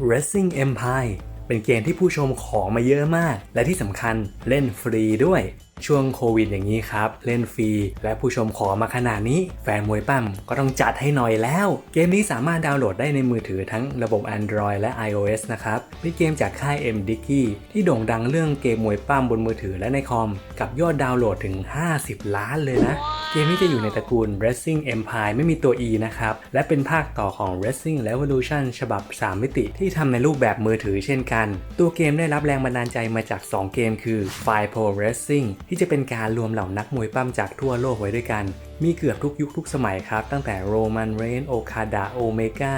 Racing Empire เป็นเกมที่ผู้ชมของมาเยอะมาก และที่สำคัญเล่นฟรีด้วยช่วงโควิดอย่างนี้ครับ เล่นฟรี และผู้ชมขอมาขนาดนี้ แฟนมวยปั้มก็ต้องจัดให้หน่อยแล้ว เกมนี้สามารถดาวน์โหลดได้ในมือถือทั้งระบบ Android และ iOS นะครับ เป็นเกมจากค่าย M d i c k y ที่โด่งดังเรื่องเกมมวยปั้มบนมือถือและในคอม กับยอดดาวน์โหลดถึง 50 ล้านเลยนะ เกมนี้จะอยู่ในตระกูล Racing Empire ไม่มีตัว E นะครับ และเป็นภาคต่อของ Racing Revolution ฉบับ 3 มิติที่ทำในรูปแบบมือถือเช่นกัน ตัวเกมได้รับแรงบันดาลใจมาจาก 2 เกมคือ Fire Pro Racing ที่จะเป็นการรวมเหล่านักมวยปั้มจากทั่วโลกไว้ด้วยกัน มีเกือบทุกยุคทุกสมัยครับ ตั้งแต่โรมันเรนโอคาดาโอเมกา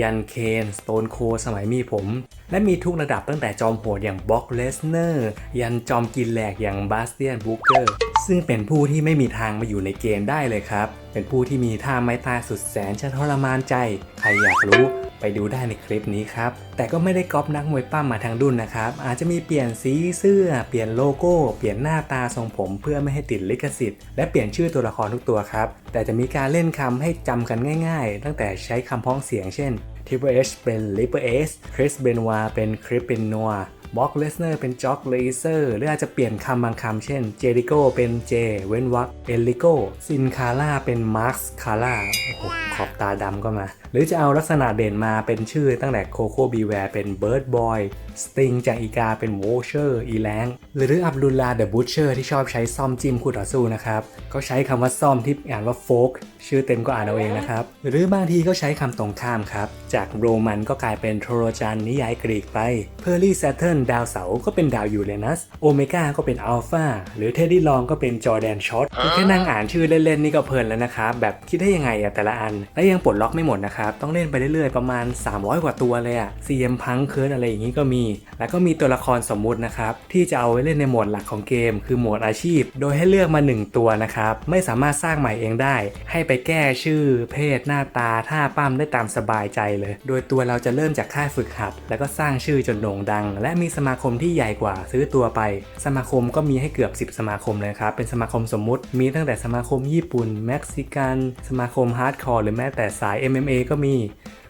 ยันเคนสโตนโคสมัยมีผม และมีทุกระดับตั้งแต่จอมโหดอย่างบ็อกเลสเนอร์ยันจอมกินแหลกอย่างบาสเตียนบูเกอร์ซึ่งเป็นผู้ที่ไม่มีทางมาอยู่ในเกมได้เลยครับ เป็นผู้ที่มีท่าไม้ตายสุดแสนจะทรมานใจ ใครอยากรู้ ไปดูได้ในคลิปนี้ครับ แต่ก็ไม่ได้ก๊อปนักมวยปั้มมาทางดุนนะครับ อาจจะมีเปลี่ยนสีเสื้อ เปลี่ยนโลโก้ เปลี่ยนหน้าตาทรงผมเพื่อไม่ให้ติดลิขสิทธิ์ และเปลี่ยนชื่อตัวละครทุกตัวครับ แต่จะมีการเล่นคำให้จำกันง่าย ๆ ตั้งแต่ใช้คำพ้องเสียงเช่น Triple H เป็น Liber H Chris Benoit เป็น Chris Benoit บ็อกเลสเนอร์เป็นจ็อกเลเซอร์หรืออาจจะเปลี่ยนคำบางคำเช่นเจริโกเป็นเจเว้นวักเอลิโกซินคาร่าเป็นมาร์คคาร่าโอ้โหขอบตาดำก็มา หรือจะเอาลักษณะเด่นมาเป็นชื่อตั้งแต่โคโค่บีแวร์เป็นเบิร์ดบอยสติงจากอีกาเป็นโวเชอร์อีแลง หรืออับดุลลาเดอะบูชเชอร์ที่ชอบใช้ซ่อมจิ้มคู่ต่อสู้นะครับก็ใช้คำว่าซ่อมที่อ่านว่าโฟกชื่อเต็มก็อ่านเอาเองนะครับ หรือบางทีก็ใช้คำตรงข้ามครับ จากโรมันก็กลายเป็นโทรจันนิยายกรีกไปเพอร์ลี่แซตเทิลดาวเสาร์ก็เป็นดาวยูเรนัสโอเมก้าก็เป็นอัลฟาหรือเทดดี้ลองก็เป็นจอร์แดนช็อตแค่นั่งอ่านชื่อเล่นๆนี่ก็เพลินแล้วนะครับแบบคิดได้ยังไงอะแต่ละอัน และยังปลดล็อกไม่หมดนะครับต้องเล่นไปเรื่อยๆประมาณ 300 กว่าตัวเลยอะซีเอ็มพังเคิร์ดอะไรอย่างนี้ก็มี แล้วก็มีตัวละครสมมุตินะครับที่จะเอาไว้เล่นในโหมดหลักของเกม คือโหมดอาชีพ โดยให้เลือกมา 1 ตัวนะครับ ไม่สามารถสร้างใหม่เองได้ ให้ไปแก้ชื่อ เพศหน้าตาท่าปั้มได้ตามสบายใจเลย โดยตัวเราจะเริ่มจากค่ายฝึกหัด แล้วก็สร้างชื่อจนโด่งดัง และมีสมาคมที่ใหญ่กว่าซื้อตัวไป สมาคมก็มีให้เกือบ 10 สมาคมเลยครับ เป็นสมาคมสมมุติ มีตั้งแต่สมาคมญี่ปุ่นเม็กซิกันสมาคมฮาร์ดคอร์หรือแม้แต่สาย MMA ก็มี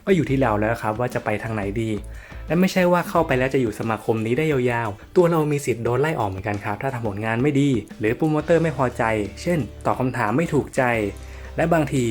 ก็อยู่ที่เราแล้วครับว่าจะไปทางไหนดี และไม่ใช่ว่าเข้าไปแล้วจะอยู่สมาคมนี้ได้ยาวๆ ตัวเรามีสิทธิ์โดนไล่ออกเหมือนกันครับ ถ้าทำผลงานไม่ดี หรือโปรโมเตอร์ไม่พอใจ เช่น ตอบคำถามไม่ถูกใจ และบางที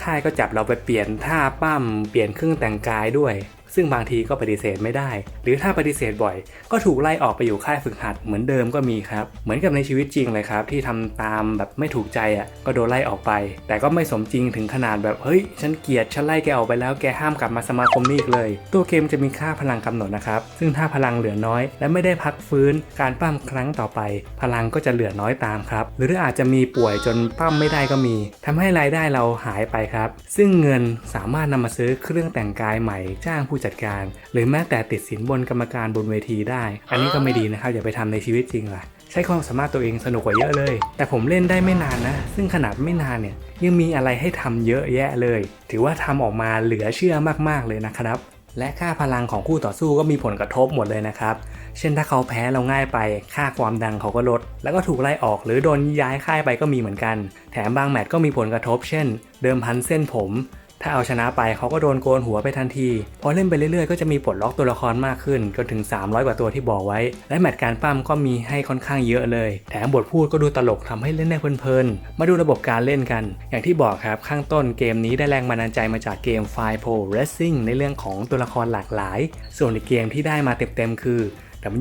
ค่ายก็จับเราไปเปลี่ยนท่าปั้ม เปลี่ยนเครื่องแต่งกายด้วย ซึ่งบางทีก็ปฏิเสธไม่ได้ หรือถ้าปฏิเสธบ่อย ก็ถูกไล่ออกไปอยู่ค่ายฝึกหัดเหมือนเดิมก็มีครับ เหมือนกับในชีวิตจริงเลยครับ ที่ทำตามแบบไม่ถูกใจอะก็โดนไล่ออกไป แต่ก็ไม่สมจริงถึงขนาดแบบเฮ้ยฉันเกลียดฉันไล่แกออกไปแล้วแกห้ามกลับมาสมาคมนี้อีกเลย ตัวเกมจะมีค่าพลังกำหนดนะครับ ซึ่งถ้าพลังเหลือน้อย และไม่ได้พักฟื้นการปั้มครั้งต่อไป พลังก็จะเหลือน้อยตามครับ หรืออาจจะมีป่วยจนปั้มไม่ได้ก็มีทำให้รายได้เราหายไปครับ ซึ่งเงินสามารถนำมาซื้อเครื่องแต่งกายใหม่จ้างผู้จัดการ หรือแม้แต่ติดสินบนกรรมการบนเวทีได้ อันนี้ก็ไม่ดีนะครับอย่าไปทำในชีวิตจริงล่ะ ใช้ความสามารถตัวเองสนุกกว่าเยอะเลย แต่ผมเล่นได้ไม่นานนะ ซึ่งขนาดไม่นานเนี่ยยังมีอะไรให้ทำเยอะแยะเลย ถือว่าทำออกมาเหลือเชื่อมากๆเลยนะครับและค่าพลังของคู่ต่อสู้ก็มีผลกระทบหมดเลยนะครับ เช่นถ้าเขาแพ้เราง่ายไป ค่าความดังเขาก็ลด แล้วก็ถูกไล่ออกหรือโดนย้ายค่ายไปก็มีเหมือนกัน แถมบางแมตช์ก็มีผลกระทบ เช่น เดิมพันเส้นผม ถ้าเอาชนะไปเขาก็โดนโกนหัวไปทันที พอเล่นไปเรื่อยๆ ก็จะมีปลดล็อกตัวละครมากขึ้นจนถึง 300 กว่าตัวที่บอกไว้ และแมตช์การปั้มก็มีให้ค่อนข้างเยอะเลย แถมบทพูดก็ดูตลกทำให้เล่นได้เพลินๆ มาดูระบบการเล่นกัน อย่างที่บอกครับข้างต้นเกมนี้ได้แรงบันดาลใจมาจากเกม Fire Pro Racing ในเรื่องของตัวละครหลากหลาย ส่วนอีกเกมที่ได้มาเต็มๆคือ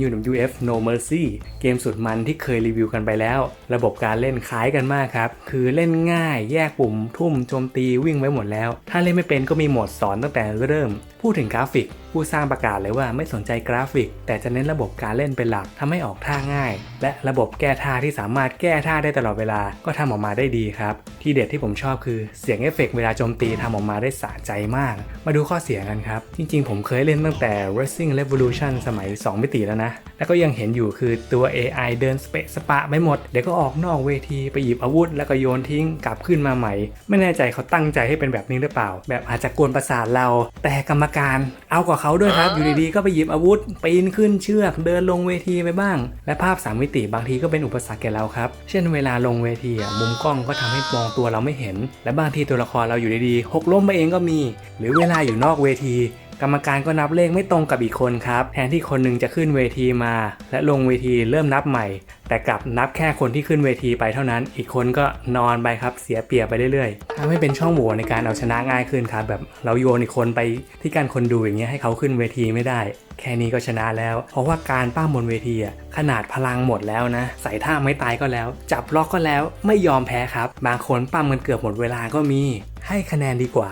WWF No Mercy เกมสุดมันที่เคยรีวิวกันไปแล้ว ระบบการเล่นคล้ายกันมากครับ คือเล่นง่าย แยกปุ่ม ทุ่มโจมตีวิ่งไว้หมดแล้ว ถ้าเล่นไม่เป็นก็มีโหมดสอนตั้งแต่เริ่ม พูดถึงกราฟิก ผู้สร้างประกาศเลยว่าไม่สนใจกราฟิก แต่จะเน้นระบบการเล่นเป็นหลักทำให้ออกท่าง่าย และระบบแก้ท่าที่สามารถแก้ท่าได้ตลอดเวลาก็ทำออกมาได้ดีครับ ที่เด็ดที่ผมชอบคือเสียงเอฟเฟกต์เวลาโจมตีทำออกมาได้สะใจมาก มาดูข้อเสียกันครับ จริงๆ ผมเคยเล่นตั้งแต่ Racing Revolution สมัย 2 มิติแล้วนะ แล้วก็ยังเห็นอยู่คือตัว AI เดินสเปะสปะไปหมด เดี๋ยวก็ออกนอกเวทีไปหยิบอาวุธ แล้วก็โยนทิ้งกลับขึ้นมาใหม่ ไม่แน่ใจเขาตั้งใจให้เป็นแบบนี้หรือเปล่า แบบอาจจะกวนประสาทเรา แต่กรรมการเอากว่าเขาด้วยครับ อยู่ดีๆก็ไปหยิบอาวุธปีนขึ้นเชือกเดินลงเวทีไปบ้าง และภาพสามมิติบางทีก็เป็นอุปสรรคแก่เราครับ เช่นเวลาลงเวทีอะมุมกล้องก็ทำให้มองตัวเราไม่เห็น และบางทีตัวละครเราอยู่ดีๆหกล้มไปเองก็มี หรือเวลาอยู่นอกเวที กรรมการก็นับเลขไม่ตรงกับอีกคนครับ แทนที่คนหนึงจะขึ้นเวทีมา และลงเวทีเริ่มนับใหม่ แต่กลับนับแค่คนที่ขึ้นเวทีไปเท่านั้น อีกคนก็นอนไปครับเสียเปรียบไปเรื่อยๆทำให้เป็นช่องโหว่ในการเอาชนะง่ายขึ้นครับแบบเราโยนอีกคนไปที่การคนดูอย่างเงี้ยให้เขาขึ้นเวทีไม่ได้ แค่นี้ก็ชนะแล้ว เพราะว่าการป้ามบนเวทีอะขนาดพลังหมดแล้วนะใส่ท่าไม่ตายก็แล้ว จับล็อกก็แล้วไม่ยอมแพ้ครับ บางคนปั้มกันเกือบหมดเวลาก็มี ให้คะแนนดีกว่า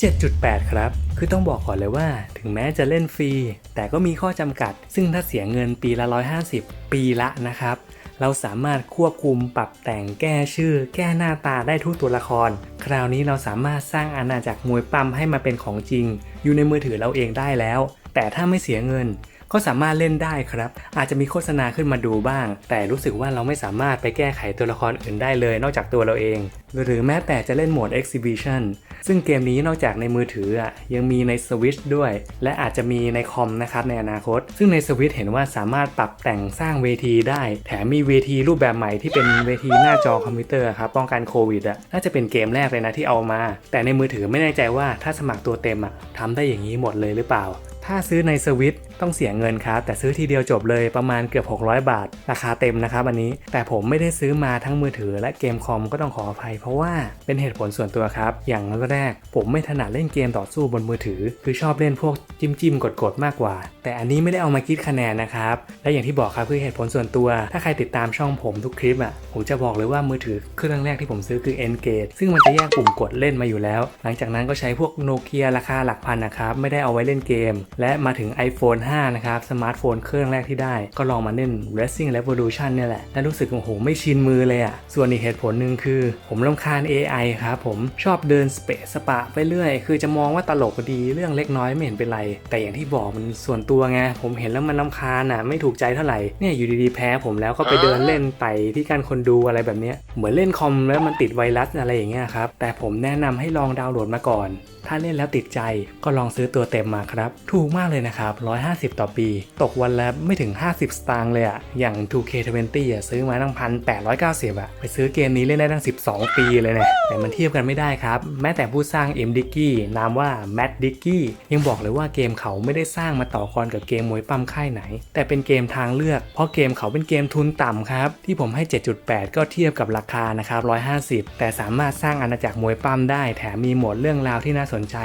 7.8 ครับ คือต้องบอกก่อนเลยว่า ถึงแม้จะเล่นฟรี แต่ก็มีข้อจำกัด ซึ่งถ้าเสียเงินปีละ 150 ปีละนะครับ เราสามารถควบคุมปรับแต่งแก้ชื่อ แก้หน้าตาได้ทุกตัวละคร คราวนี้เราสามารถสร้างอาณาจักรมวยปั้มให้มาเป็นของจริง อยู่ในมือถือเราเองได้แล้ว แต่ถ้าไม่เสียเงิน ก็สามารถเล่นได้ครับ อาจจะมีโฆษณาขึ้นมาดูบ้าง แต่รู้สึกว่าเราไม่สามารถไปแก้ไขตัวละครอื่นได้เลยนอกจากตัวเราเอง หรือแม้แต่จะเล่นโหมด Exhibition ซึ่งเกมนี้นอกจากในมือถืออะยังมีใน Switch ด้วย และอาจจะมีในคอมนะครับในอนาคต ซึ่งใน Switch เห็นว่าสามารถปรับแต่งสร้างเวทีได้ แถมมีเวทีรูปแบบใหม่ที่เป็นเวทีหน้าจอคอมพิวเตอร์ครับป้องกันโควิดอะน่าจะเป็นเกมแรกเลยนะที่เอามา แต่ในมือถือไม่แน่ใจว่าถ้าสมัครตัวเต็มอะทำได้อย่างนี้หมดเลยหรือเปล่า ถ้าซื้อในสวิตต้องเสียเงินครับแต่ซื้อทีเดียวจบเลยประมาณเกือบ 600 บาท ราคาเต็มนะครับอันนี้แต่ผมไม่ได้ซื้อมาทั้งมือถือและเกมคอมก็ต้องขออภัย เพราะว่าเป็นเหตุผลส่วนตัวครับ อย่างแรกผมไม่ถนัดเล่นเกมต่อสู้บนมือถือ คือชอบเล่นพวกจิ้มจิ้มกดกดมากกว่า แต่อันนี้ไม่ได้เอามาคิดคะแนนนะครับและอย่างที่บอกครับคือเหตุผลส่วนตัว ถ้าใครติดตามช่องผมทุกคลิปอะผมจะบอกเลยว่ามือถือเครื่องแรกที่ผมซื้อคือ Engage ซึ่งมันจะแยกปุ่มกดเล่นมาอยู่แล้ว หลังจากนั้นก็ใช้พวกโนเกียราคาหลักพันนะครับไม่ได้เอาไว้เล่นเกมและมาถึง iPhone 5 นะครับ สมาร์ทโฟนเครื่องแรกที่ได้ ก็ลองมาเล่น Racing Revolution เนี่ยแหละและรู้สึกโอ้โหไม่ชินมือเลยอะ่ะ ส่วนอีกเหตุผลหนึ่งคือ ผมรำคาญ AI ครับผมชอบเดินสเปะสปะไปเรื่อย คือจะมองว่าตลกก็ดีเรื่องเล็กน้อยไม่เห็นเป็นไร แต่อย่างที่บอกมันส่วนตัวไง ผมเห็นแล้วมันรำคาญอะไม่ถูกใจเท่าไหร่เนี่ยอยู่ดีๆแพ้ผมแล้วก็ไปเดินเล่นไต่ที่การคนดูอะไรแบบเนี้ยเหมือนเล่นคอมแล้วมันติดไวรัสอะไรอย่างเงี้ยครับแต่ผมแนะนำให้ลองดาวน์โหลดมาก่อน ถ้าเล่นแล้วติดใจก็ลองซื้อตัวเต็มมาครับถููกมากเลยนะครับ 150 ต่อปี ตกวันละไม่ถึง 50 สตางค์เลยอะอย่าง 2K20 อะซื้อมาตั้งพัน890อะไปซื้อเกมนี้เล่นได้ตั้ง 12 ปีเลยเนี่ยแต่มันเทียบกันไม่ได้ครับ แม้แต่ผู้สร้าง M d i c k y นามว่า Matt d i c k y ยังบอกเลยว่าเกมเขาไม่ได้สร้างมาต่อกรกับเกมมวยปั้มค่ายไหน แต่เป็นเกมทางเลือก เพราะเกมเขาเป็นเกมทุนต่ำครับ ที่ผมให้ 7.8 ก็เทียบกับราคานะครับ150 แต่สามารถสร้างอาณาจักรมวยปั้มได้ แถมมีโหมดเรื่องราวที่น่าสนใจ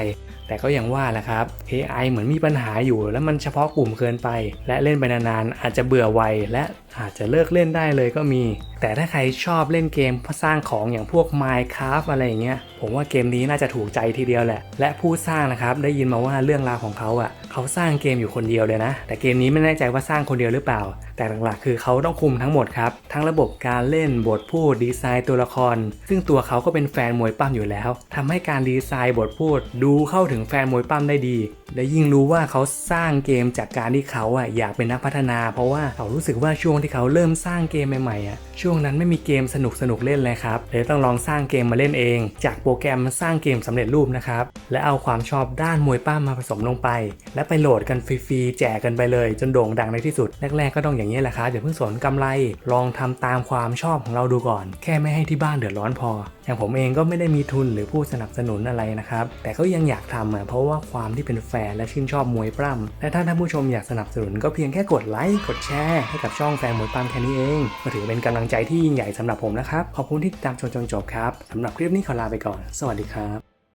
แต่ก็ยังว่าแหละครับ AI เหมือนมีปัญหาอยู่ แล้วมันเฉพาะกลุ่มเกินไป และเล่นไปนานๆอาจจะเบื่อไวและอาจจะเลิกเล่นได้เลยก็มี แต่ถ้าใครชอบเล่นเกมสร้างของอย่างพวก Minecraft อะไรอย่างเงี้ย ผมว่าเกมนี้น่าจะถูกใจทีเดียวแหละ และผู้สร้างนะครับได้ยินมาว่าเรื่องราวของเขาอะเขาสร้างเกมอยู่คนเดียวเลยนะ แต่เกมนี้ไม่แน่ใจว่าสร้างคนเดียวหรือเปล่า แต่หลักๆคือเขาต้องคุมทั้งหมดครับ ทั้งระบบการเล่นบทพูดดีไซน์ตัวละคร ซึ่งตัวเขาก็เป็นแฟนมวยปั้มอยู่แล้วทำให้การดีไซน์บทพูดดูเข้าถึงถึงแฟนมวยปั้มได้ดี และยิ่งรู้ว่าเขาสร้างเกมจากการที่เขาอะอยากเป็นนักพัฒนา เพราะว่าเขารู้สึกว่าช่วงที่เขาเริ่มสร้างเกมใหม่ๆอะช่วงนั้นไม่มีเกมสนุกสนุกๆเล่นเลยครับเลยต้องลองสร้างเกมมาเล่นเอง จากโปรแกรมสร้างเกมสำเร็จรูปนะครับและเอาความชอบด้านมวยปั้มมาผสมลงไป และไปโหลดกันฟรีๆแจกกันไปเลย จนโด่งดังในที่สุดแรกๆก็ต้องอย่างนี้แหละครับอย่าเพิ่งสนกำไร ลองทำตามความชอบของเราดูก่อน แค่ไม่ให้ที่บ้านเดือดร้อนพอ อย่างผมเองก็ไม่ได้มีทุนหรือผู้สนับสนุนอะไรนะครับ แต่ก็ยังอยากทำอะเพราะว่าความที่เป็นแฟนและชื่นชอบมวยปล้ำและถ้าท่านผู้ชมอยากสนับสนุนก็เพียงแค่กดไลค์กดแชร์ให้กับช่องแฟนมวยปล้ำแค่นี้เองก็ถือเป็นกำลังใจที่ยิ่งใหญ่สำหรับผมนะครับขอบคุณที่ติดตามชมจนจบครับสำหรับคลิปนี้ขอลาไปก่อน สวัสดีครับ